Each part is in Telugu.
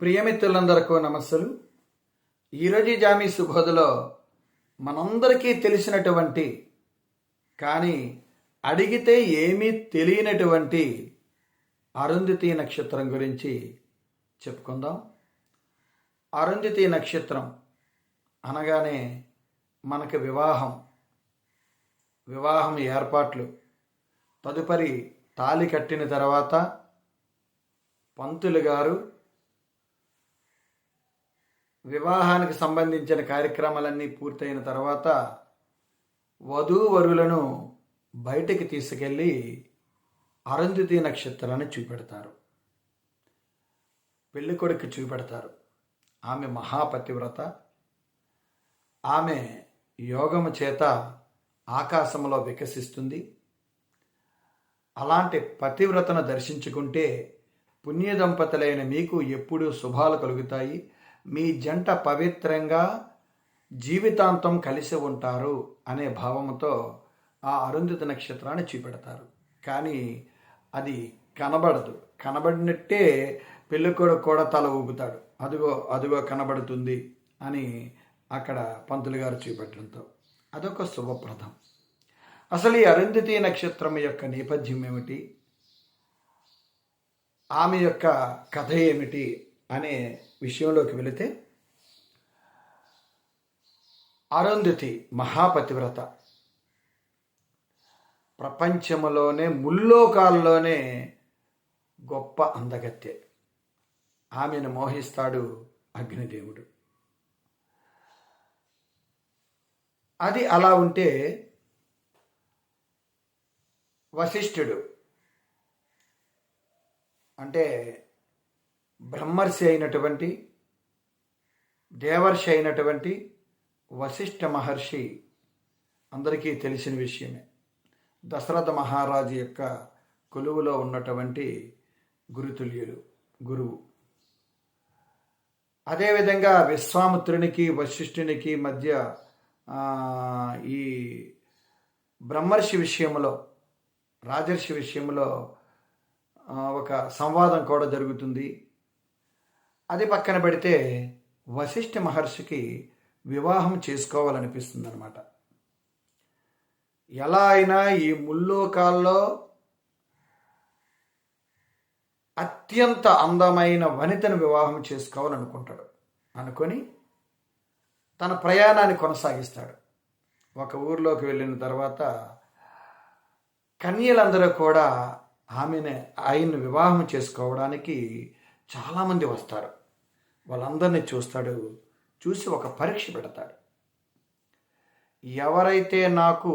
ప్రియమిత్రులందరకు నమస్సులు. ఈరోజు జామీ సుబోధలో మనందరికీ తెలిసినటువంటి కానీ అడిగితే ఏమీ తెలియనటువంటి అరుంధతి నక్షత్రం గురించి చెప్పుకుందాం. అరుంధతి నక్షత్రం అనగానే మనకు వివాహం వివాహం ఏర్పాట్లు తదుపరి తాళి కట్టిన తర్వాత పంతులు గారు వివాహానికి సంబంధించిన కార్యక్రమాలన్నీ పూర్తయిన తర్వాత వధూవరులను బయటికి తీసుకెళ్ళి అరుంధతి నక్షత్రాన్ని చూపెడతారు. పెళ్ళికొడుకు చూపెడతారు. ఆమె మహాపతివ్రత. ఆమె యోగము చేత ఆకాశంలో వికసిస్తుంది. అలాంటి పతివ్రతను దర్శించుకుంటే పుణ్య దంపతులైన మీకు ఎప్పుడూ శుభాలు కలుగుతాయి. మీ జంట పవిత్రంగా జీవితాంతం కలిసి ఉంటారు అనే భావంతో ఆ అరుంధతి నక్షత్రాన్ని చూపెడతారు. కానీ అది కనబడదు. కనబడినట్టే పెళ్ళికొడుకు కూడా తల ఊపుతాడు. అదిగో అదిగో కనబడుతుంది అని అక్కడ పంతులు గారు చూపెట్టడంతో. అదొక శుభప్రదం. అసలు ఈ అరుంధతి నక్షత్రం యొక్క నేపథ్యం ఏమిటి? ఆమె యొక్క కథ ఏమిటి? అనే విషయంలోకి వెళితే అరుంధతి మహాపతివ్రత. ప్రపంచంలోనే ముల్లోకాల్లోనే గొప్ప అందగత్తె. ఆమెను మోహిస్తాడు అగ్నిదేవుడు. అది అలా ఉంటే వశిష్ఠుడు అంటే బ్రహ్మర్షి అయినటువంటి దేవర్షి అయినటువంటి వశిష్ఠ మహర్షి అందరికీ తెలిసిన విషయమే. దశరథ మహారాజు యొక్క కొలువులో ఉన్నటువంటి గురుతుల్యులు గురువు. అదేవిధంగా విశ్వామిత్రునికి వశిష్ఠునికి మధ్య ఈ బ్రహ్మర్షి విషయంలో రాజర్షి విషయంలో ఒక సంవాదం కూడా జరుగుతుంది. అది పక్కన పెడితే వశిష్ఠ మహర్షికి వివాహం చేసుకోవాలనిపిస్తుంది అనమాట ఎలా అయినా ఈ ముల్లోకాల్లో అత్యంత అందమైన వనితను వివాహం చేసుకోవాలనుకుంటాడు. అనుకొని తన ప్రయాణాన్ని కొనసాగిస్తాడు. ఒక ఊర్లోకి వెళ్ళిన తర్వాత కన్యలందరూ కూడా ఆమెను ఆయన్ను వివాహం చేసుకోవడానికి చాలామంది వస్తారు. వాళ్ళందరినీ చూస్తాడు చూసి ఒక పరీక్ష పెడతాడు. ఎవరైతే నాకు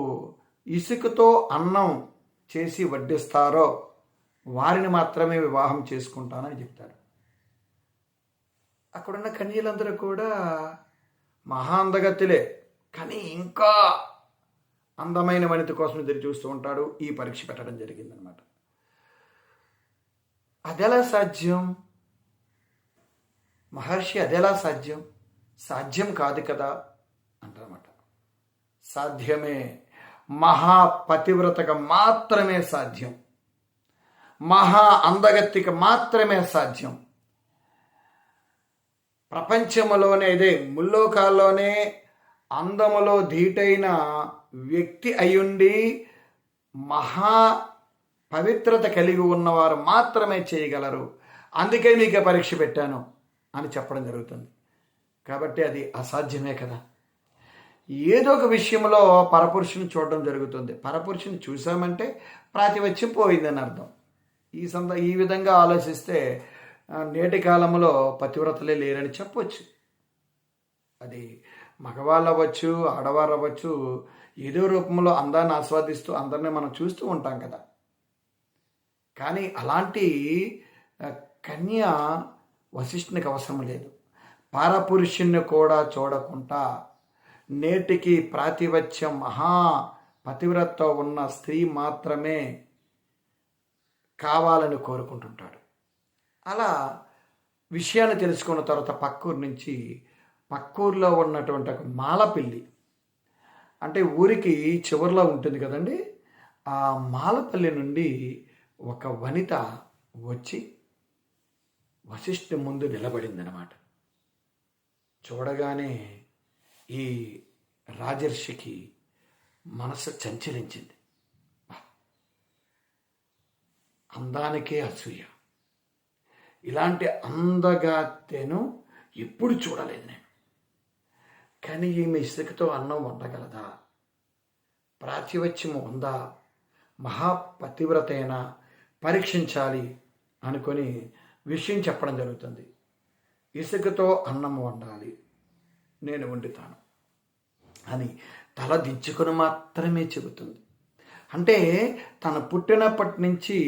ఇసుకతో అన్నం చేసి వడ్డిస్తారో వారిని మాత్రమే వివాహం చేసుకుంటానని చెప్తాడు. అక్కడున్న కన్యలందరూ కూడా మహాంధగతిలే కానీ ఇంకా అందమైన వనిత కోసం ఎదురు చూస్తూ ఉంటాడు ఈ పరీక్ష పెట్టడం జరిగిందనమాట. అదెలా సాధ్యం? మహర్షి అదెలా సాధ్యం? సాధ్యం కాదు కదా అంటారన్నమాట. సాధ్యమే మహాపతివ్రతకు మాత్రమే సాధ్యం. మహా అందగత్తికి మాత్రమే సాధ్యం. ప్రపంచంలోనే ఇదే ముల్లోకాల్లోనే అందములో ధీటైన వ్యక్తి అయ్యుండి మహా పవిత్రత కలిగి ఉన్నవారు మాత్రమే చేయగలరు. అందుకే మీకు పరీక్ష పెట్టాను. అని చెప్పడం జరుగుతుంది. కాబట్టి అది అసాధ్యమే కదా. ఏదో ఒక విషయంలో పరపురుషుని చూడడం జరుగుతుంది. పరపురుషుని చూసామంటే ప్రాతివచ్యం పోయిందని అర్థం. ఈ సంద ఈ విధంగా ఆలోచిస్తే నేటి కాలంలో పతివ్రతలే లేరని చెప్పొచ్చు. అది మగవాళ్ళు అవ్వచ్చు ఆడవారు అవ్వచ్చు ఏదో రూపంలో అందాన్ని ఆస్వాదిస్తూ అందరినీ మనం చూస్తూ ఉంటాం కదా. కానీ అలాంటి కన్య వశిష్ఠునికి అవసరం లేదు. పారపురుషుణ్ణి కూడా చూడకుండా నేటికి ప్రాతివత్యం మహా పతివ్రత ఉన్న స్త్రీ మాత్రమే కావాలని కోరుకుంటుంటాడు. అలా విషయాన్ని తెలుసుకున్న తర్వాత పక్కూరు నుంచి పక్కూరులో ఉన్నటువంటి ఒక మాలపిల్లి అంటే ఊరికి చివరిలో ఉంటుంది కదండి ఆ మాలపల్లి నుండి ఒక వనిత వచ్చి వశిష్ఠ ముందు నిలబడిందనమాట చూడగానే ఈ రాజర్షికి మనసు చంచలించింది. అందానికే అసూయ. ఇలాంటి అందగాతెను ఎప్పుడు చూడలేదు నేను. కానీ ఈమె ఇసుకతో అన్నం వండగలదా? ప్రాతివత్యము ఉందా? మహాపతివ్రతైనా? పరీక్షించాలి అనుకొని విషయం చెప్పడం జరుగుతుంది. ఇసుకతో అన్నం వండాలి. నేను వండుతాను. అని తల దించుకొని మాత్రమే చెబుతుంది. అంటే తను పుట్టినప్పటి నుంచి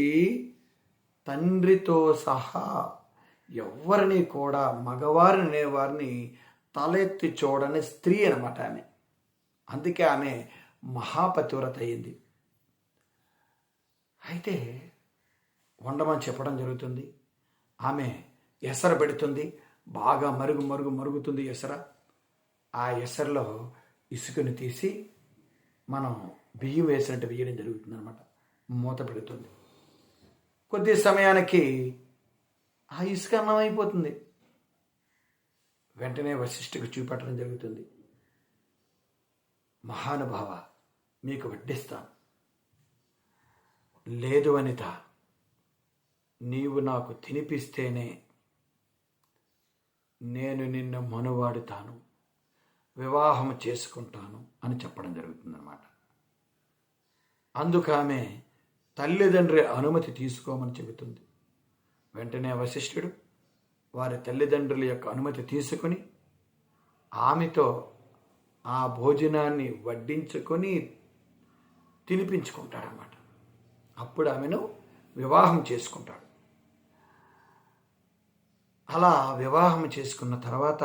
తండ్రితో సహా ఎవరిని కూడా మగవారిని అనేవారిని తలెత్తి చూడని స్త్రీ అనమాట ఆమె. అందుకే ఆమె మహాపతివ్రత అయింది. అయితే వండమని చెప్పడం జరుగుతుంది. ఆమె ఎసర పెడుతుంది. బాగా మరుగు మరుగు మరుగుతుంది ఎసర. ఆ ఎసరలో ఇసుకని తీసి మనం బియ్యం వేసినట్టు వేయడం జరుగుతుంది అనమాట మూత పెడుతుంది. కొద్ది సమయానికి ఆ ఇసుక అన్నం అయిపోతుంది. వెంటనే వశిష్ఠకు చూపెట్టడం జరుగుతుంది. మహానుభావ మీకు వడ్డిస్తాను. లేదు అనిత నీవు నాకు తినిపిస్తేనే నేను నిన్ను మనువాడుతాను వివాహం చేసుకుంటాను అని చెప్పడం జరుగుతుందన్నమాట. అందుకు ఆమె తల్లిదండ్రి అనుమతి తీసుకోమని చెబుతుంది. వెంటనే వశిష్ఠుడు వారి తల్లిదండ్రుల యొక్క అనుమతి తీసుకుని ఆమెతో ఆ భోజనాన్ని వడ్డించుకొని తినిపించుకుంటాడనమాట అప్పుడు ఆమెను వివాహం చేసుకుంటాడు. అలా వివాహం చేసుకున్న తర్వాత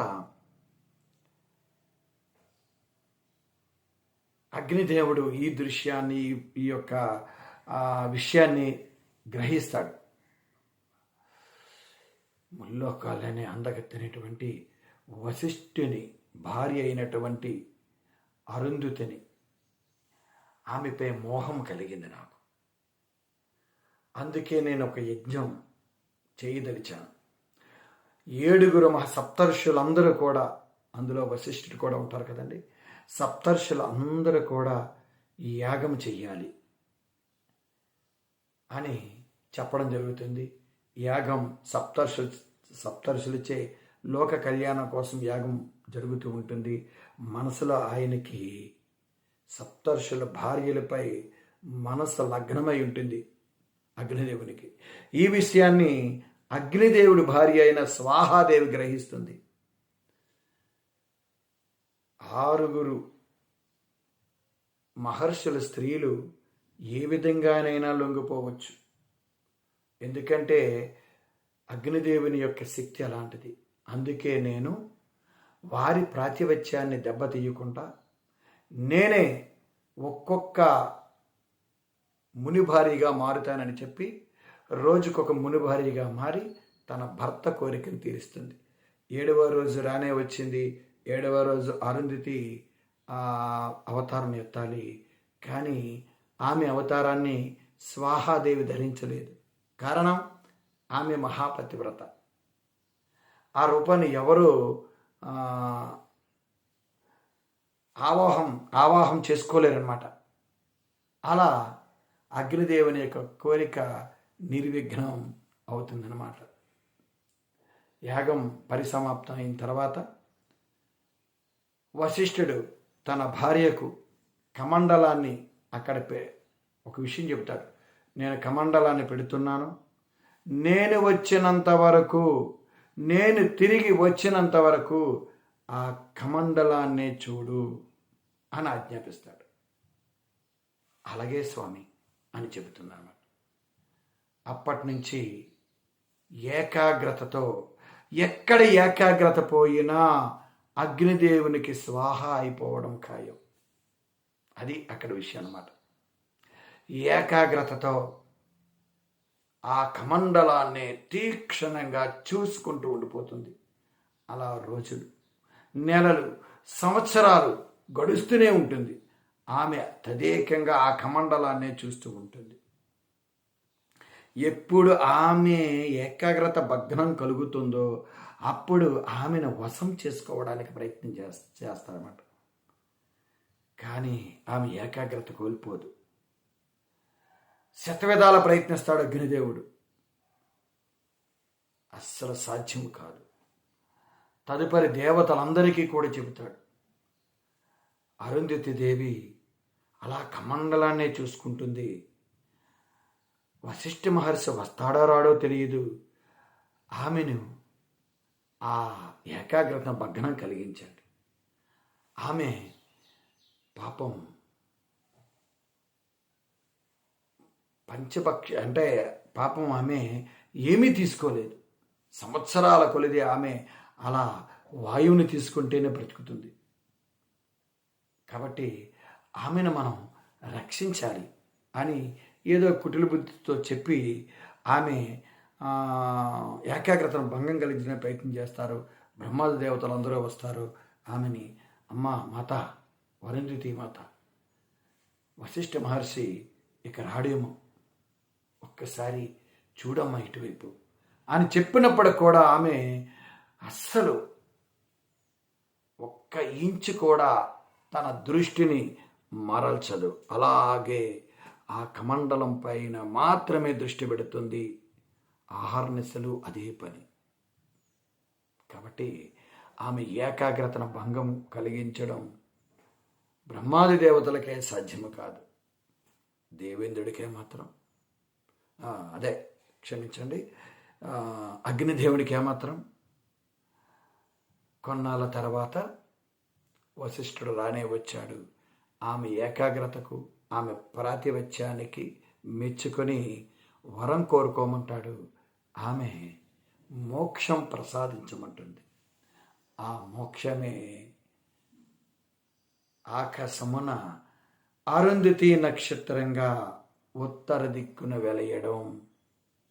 అగ్నిదేవుడు ఈ దృశ్యాన్ని ఈ యొక్క విషయాన్ని గ్రహిస్తాడు. ముల్లోకాలనే అందగెత్తినటువంటి వశిష్ఠుని భార్య అయినటువంటి అరుంధుతిని ఆమెపై మోహం కలిగింది నాకు. అందుకే నేను ఒక యజ్ఞం చేయదలిచాను. ఏడుగురు మహా సప్తర్షులందరూ కూడా అందులో వశిష్ఠుడు కూడా ఉంటారు కదండి. సప్తర్షులు అందరూ కూడా ఈ యాగం చెయ్యాలి అని చెప్పడం జరుగుతుంది. యాగం సప్తర్షు సప్తర్షులచే లోక కళ్యాణం కోసం యాగం జరుగుతూ ఉంటుంది. మనసులో ఆయనకి సప్తర్షుల భార్యలపై మనసు లగ్నమై ఉంటుంది అగ్నిదేవునికి. ఈ విషయాన్ని అగ్నిదేవుడి భార్య అయిన స్వాహాదేవి గ్రహిస్తుంది. ఆరుగురు మహర్షుల స్త్రీలు ఏ విధంగానైనా లొంగిపోవచ్చు. ఎందుకంటే అగ్నిదేవుని యొక్క శక్తి అలాంటిది. అందుకే నేను వారి ప్రాతివత్యాన్ని దెబ్బతీయకుండా నేనే ఒక్కొక్క మునిభారీగా మారుతానని చెప్పి రోజుకొక మునుభారీగా మారి తన భర్త కోరికను తీరుస్తుంది. ఏడవ రోజు రానే వచ్చింది. ఏడవ రోజు అరుంధతి అవతారం ఎత్తాలి. కానీ ఆమె అవతారాన్ని స్వాహాదేవి ధరించలేదు. కారణం? ఆమె మహాపతివ్రత. ఆ రూపాన్ని ఎవరు ఆవాహం ఆవాహం చేసుకోలేరన్నమాట. అలా అగ్నిదేవుని యొక్క కోరిక నిర్విఘ్నం అవుతుందన్నమాట. యాగం పరిసమాప్తం అయిన తర్వాత వశిష్ఠుడు తన భార్యకు కమండలాన్ని అక్కడ ఒక విషయం చెప్తాడు. నేను కమండలాన్ని పెడుతున్నాను. నేను వచ్చినంత వరకు నేను తిరిగి వచ్చినంత వరకు ఆ కమండలాన్నే చూడు అని ఆజ్ఞాపిస్తాడు. అలాగే స్వామి అని చెబుతున్నాను అప్పటి నుంచి ఏకాగ్రతతో ఎక్కడ ఏకాగ్రత పోయినా అగ్నిదేవునికి స్వాహ అయిపోవడం ఖాయం. అది అక్కడ విషయం అన్నమాట. ఏకాగ్రతతో ఆ కమండలాన్ని తీక్షణంగా చూసుకుంటూ ఉండిపోతుంది. అలా రోజులు నెలలు సంవత్సరాలు గడుస్తూనే ఉంటుంది. ఆమె తదేకంగా ఆ కమండలాన్నే చూస్తూ ఉంటుంది. ఎప్పుడు ఆమె ఏకాగ్రత భగ్నం కలుగుతుందో అప్పుడు ఆమెను వశం చేసుకోవడానికి ప్రయత్నం చేస్త చేస్తారన్నమాట. కానీ ఆమె ఏకాగ్రత కోల్పోదు. శతవిధాల ప్రయత్నిస్తాడు అగ్నిదేవుడు. అస్సలు సాధ్యం కాదు. తదుపరి దేవతలందరికీ కూడా చెబుతాడు. అరుంధతి దేవి అలా కమండలాన్నే చూసుకుంటుంది. వశిష్ఠ మహర్షి వస్తాడో రాడో తెలియదు. ఆమెను ఆ ఏకాగ్రత భగ్నం కలిగించండి. ఆమె పాపం పంచపక్ష అంటే పాపం ఆమె ఏమీ తీసుకోలేదు. సంవత్సరాల కొలిది ఆమె అలా వాయువుని తీసుకుంటేనే బ్రతుకుతుంది. కాబట్టి ఆమెను మనం రక్షించాలి అని ఏదో కుటిల బుద్ధితో చెప్పి ఆమె ఏకాగ్రతను భంగం కలిగించిన ప్రయత్నం చేస్తారు. బ్రహ్మాది దేవతలు అందరూ వస్తారు. ఆమెని అమ్మ మాత వరుంధతి మాత వశిష్ఠ మహర్షి ఇక రాడేమో ఒక్కసారి చూడమ్మా ఇటువైపు. అని చెప్పినప్పుడు కూడా ఆమె అస్సలు ఒక్క ఇంచు కూడా తన దృష్టిని మరల్చదు. అలాగే ఆ కమండలం పైన మాత్రమే దృష్టి పెడుతుంది. ఆహారనిశలు అదే పని. కాబట్టి ఆమె ఏకాగ్రతను భంగం కలిగించడం బ్రహ్మాది దేవతలకే సాధ్యము కాదు. దేవేంద్రుడికే మాత్రం. అదే క్షమించండి. అగ్నిదేవుడికే మాత్రం. కొన్నాళ్ళ తర్వాత వశిష్ఠుడు రానే వచ్చాడు. ఆమె ఏకాగ్రతకు ఆమె ప్రాతివత్యానికి మెచ్చుకొని వరం కోరుకోమంటాడు. ఆమె మోక్షం ప్రసాదించమంటుంది. ఆ మోక్షమే ఆకాశమున అరుంధతి నక్షత్రంగా ఉత్తర దిక్కున వెలయడం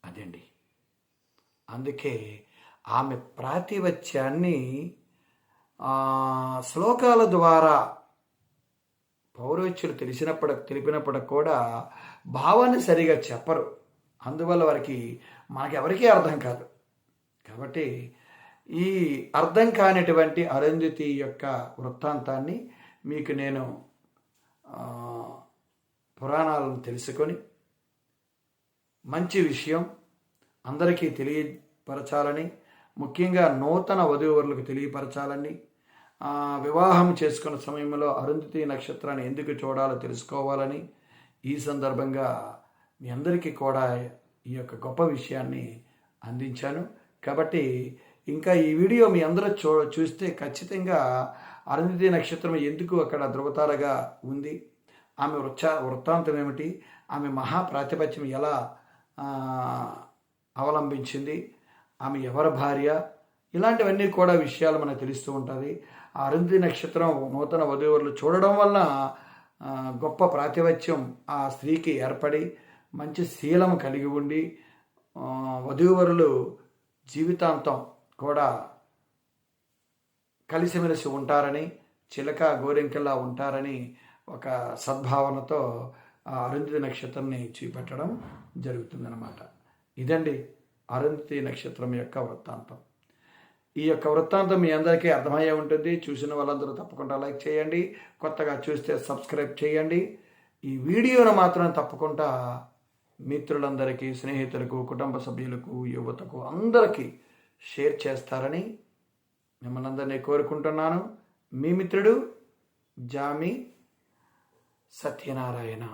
అదండి. అందుకే ఆమె ప్రాతివత్యాన్ని శ్లోకాల ద్వారా పౌరోచ్యులు తెలిసినప్పుడు తెలిపినప్పుడు కూడా భావాన్ని సరిగా చెప్పరు. అందువల్ల వారికి మనకెవరికీ అర్థం కాదు. కాబట్టి ఈ అర్థం కానిటువంటి అరుంధతి యొక్క వృత్తాంతాన్ని మీకు నేను పురాణాలను తెలుసుకొని మంచి విషయం అందరికీ తెలియపరచాలని ముఖ్యంగా నూతన వధూవరులకు తెలియపరచాలని వివాహం చేసుకున్న సమయంలో అరుంధతి నక్షత్రాన్ని ఎందుకు చూడాలో తెలుసుకోవాలని ఈ సందర్భంగా మీ అందరికీ కూడా ఈ యొక్క గొప్ప విషయాన్ని అందించాను. కాబట్టి ఇంకా ఈ వీడియో మీ అందరూ చూ చూస్తే ఖచ్చితంగా అరుంధతి నక్షత్రం ఎందుకు అక్కడ ధృవతారగా ఉంది? ఆమె వృచ్చ వృత్తాంతం ఏమిటి? ఆమె మహాప్రాతిపత్యం ఎలా అవలంబించింది? ఆమె ఎవరి భార్య? ఇలాంటివన్నీ కూడా విషయాలు మనకు తెలుస్తూ ఉంటుంది ఆ అరుంధతి నక్షత్రం నూతన వధువులు చూడడం వలన గొప్ప ప్రాతిపత్యం ఆ స్త్రీకి ఏర్పడి మంచి శీలం కలిగి ఉండి వధూవరులు జీవితాంతం కూడా కలిసిమెలిసి ఉంటారని చిలక గోరింకల్లా ఉంటారని ఒక సద్భావనతో ఆ అరుంధతి నక్షత్రాన్ని చూపెట్టడం జరుగుతుందన్నమాట. ఇదండి అరుంధతి నక్షత్రం యొక్క వృత్తాంతం. ఈ యొక్క వృత్తాంతం మీ అందరికీ అర్థమయ్యే ఉంటుంది. చూసిన వాళ్ళందరూ తప్పకుండా లైక్ చేయండి. కొత్తగా చూస్తే సబ్స్క్రైబ్ చేయండి. ఈ వీడియోను మాత్రం తప్పకుండా మిత్రులందరికీ స్నేహితులకు కుటుంబ సభ్యులకు యువతకు అందరికీ షేర్ చేస్తారని మిమ్మల్ని అందరినీ కోరుకుంటున్నాను. మీ మిత్రుడు జామి సత్యనారాయణ.